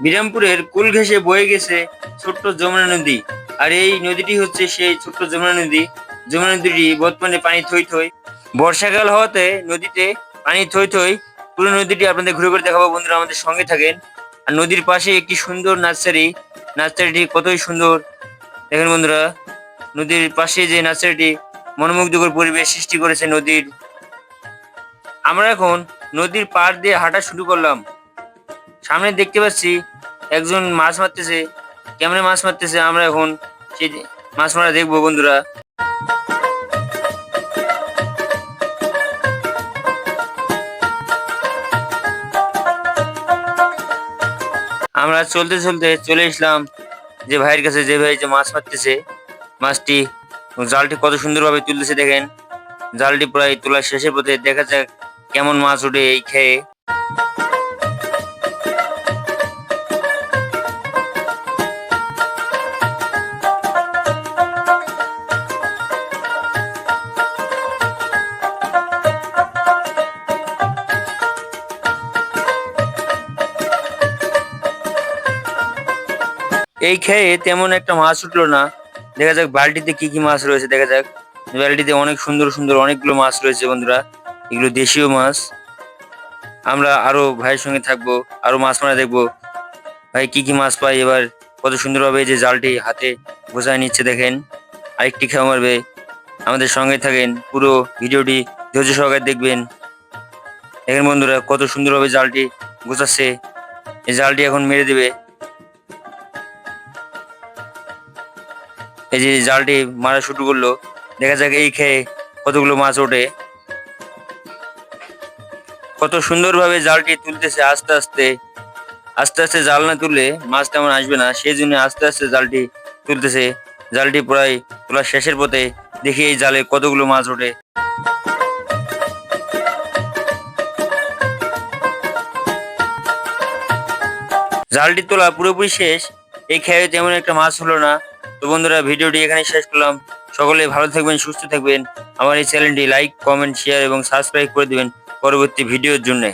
বিরামপুরের কুল ঘেঁষে বয়ে গেছে ছোট্ট যমুনা নদী। আর এই নদীটি হচ্ছে সেই ছোট্ট যমুনা নদী। যমুনা নদীটি বর্তমানে পানি থই থই। বর্ষাকাল হওয়াতে নদীতে পানি থই থই পুরো নদীটি আপনাদের ঘুরে ঘুরে দেখাবো, বন্ধুরা আমাদের সঙ্গে থাকেন। আর নদীর পাশে একটি সুন্দর নার্সারি। নার্সারিটি কতই সুন্দর। দেখেন বন্ধুরা, নদীর পাশে যে নার্সারিটি মনোমুগ্ধকর পরিবেশ সৃষ্টি করেছে নদীর। আমরা এখন নদীর পাড় দিয়ে হাঁটা শুরু করলাম। সামনে দেখতে পাচ্ছি একজন মাছ মারতেছে কেমনে মাছ মারতেছে, আমরা এখন সেই মাছ মারা দেখব বন্ধুরা। আমরা চলতে চলতে চলে এসলাম যে ভাইয়ের কাছে, যে ভাই যে মাছ মারতেছে, মাছটি জালটি কত সুন্দরভাবে তুলতেছে দেখেন। জালটি প্রায় তোলার শেষের পথে দেখা যাক কেমন মাছ ওঠে এই খেয়ে। এই খেয়ে তেমন একটা মাছ উঠল না। দেখা যাক বালতিতে কি কি মাছ রয়েছে, দেখা যাক। বালতিতে অনেক সুন্দর সুন্দর অনেকগুলো মাছ রয়েছে বন্ধুরা, এগুলো দেশীয় মাছ। আমরা আরও ভাইয়ের সঙ্গে থাকব, আরও মাছ মারা দেখব। ভাই, কি কি মাছ পাই এবার? কত সুন্দরভাবে যে জালটি হাতে গোছায় নিচ্ছে, দেখেন। আরেকটি খেয়া মারবে। আমাদের সঙ্গে থাকেন, পুরো ভিডিওটি ধৈর্য সহকারে দেখবেন। দেখেন বন্ধুরা, কত সুন্দরভাবে জালটি গোছাচ্ছে। এই জালটি এখন মেরে দেবে। এই যে জালটি মারা শুরু করল, দেখা যাক এই খেয়ে কতগুলো মাছ ওঠে। কত সুন্দরভাবে জালটি তুলতেছে আস্তে আস্তে আস্তে আস্তে জাল না তুললে মাছ তেমন আসবে না সেই জন্য আস্তে আস্তে জালটি তুলতেছে। জালটি প্রায় তোলার শেষের পথে দেখি এই জালে কতগুলো মাছ ওঠে। জালটি তোলা পুরোপুরি শেষ, এই খেয়ে তেমন একটা মাছ হলো না। তো বন্ধুরা, ভিডিওটি এখানে শেষ করলাম। সকলে ভালো থাকবেন, সুস্থ থাকবেন। আমার এই চ্যানেলটি লাইক কমেন্ট শেয়ার এবং সাবস্ক্রাইব করে দেবেন পরবর্তী ভিডিওর জন্য।